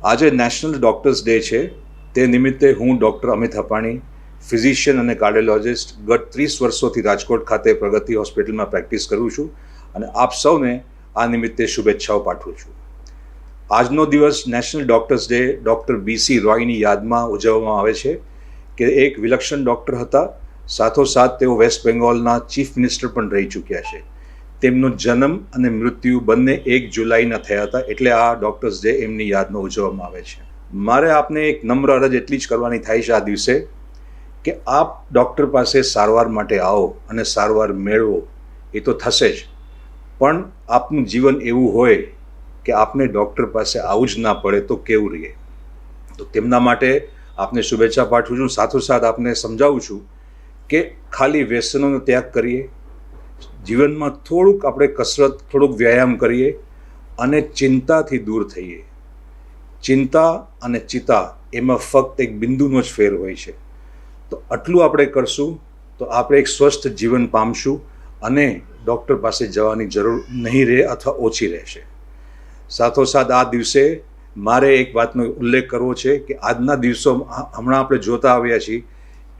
આજે national doctors day છે. તે નિમિત્તે હું ડૉક્ટર અમિત હપાણી, ફિઝિશિયન અને કાર્ડિયોલોજિસ્ટ ગત ત્રીસ વર્ષોથી રાજકોટ ખાતે પ્રગતિ હોસ્પિટલમાં પ્રેક્ટિસ કરું છું અને આપ સૌને આ નિમિત્તે શુભેચ્છાઓ પાઠવું છું. આજનો દિવસ national doctors day doctor BC રોયની યાદમાં ઉજવવામાં આવે છે કે એક વિલક્ષણ ડૉક્ટર હતા. સાથોસાથ તેઓ વેસ્ટ બેંગોલના ચીફ મિનિસ્ટર પણ રહી ચૂક્યા છે. તેમનો જન્મ અને મૃત્યુ બંને એક જુલાઈના થયા હતા એટલે આ ડૉક્ટર્સ ડે એમની યાદમાં ઉજવવામાં આવે છે. મારે આપને એક નમ્ર અરજ એટલી જ કરવાની થાય છે આ દિવસે કે આપ ડૉક્ટર પાસે સારવાર માટે આવો અને સારવાર મેળવો, એ તો થશે જ. પણ આપનું જીવન એવું હોય કે આપને ડૉક્ટર પાસે આવું જ ના પડે તો કેવું રહે? તો તેમના માટે આપને શુભેચ્છા પાઠવું છું. સાથોસાથ આપને સમજાવું છું કે ખાલી વ્યસનોનો ત્યાગ કરીએ જીવનમાં થોડુંક આપણે કસરત, થોડુંક વ્યાયામ કરીએ અને ચિંતાથી દૂર થઈએ. ચિંતા અને ચિતા એમાં ફક્ત એક બિંદુનો જ ફેર હોય છે. તો આટલું આપણે કરશું, તો આપણે એક સ્વસ્થ જીવન પામશું અને ડૉક્ટર પાસે જવાની જરૂર નહીં રહે અથવા ઓછી રહેશે. સાથોસાથ આ દિવસે મારે એક વાતનો ઉલ્લેખ કરવો છે કે આજના દિવસો હમણાં આપણે જોતા આવ્યા છીએ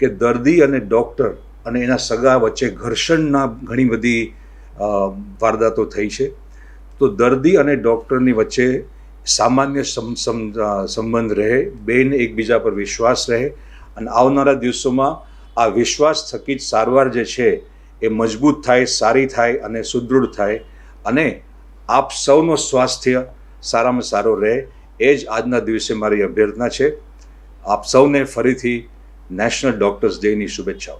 કે દર્દી અને ડૉક્ટર અને એના સગા વચ્ચે ઘર્ષણના ઘણી બધી વારદાતો થઈ છે. તો દર્દી અને ડૉક્ટરની વચ્ચે સામાન્ય સમ, સમ- સંબંધ રહે, બેન એકબીજા પર વિશ્વાસ રહે અને આવનારા દિવસોમાં આ વિશ્વાસ થકી જ સારવાર જે છે એ મજબૂત થાય, સારી થાય અને સુદૃઢ થાય અને આપ સૌનો સ્વાસ્થ્ય સારામાં સારો રહે. એ જ આજના દિવસે મારી અભ્યર્થના છે. આપ સૌને ફરીથી નેશનલ ડૉક્ટર્સ ડેની શુભેચ્છાઓ.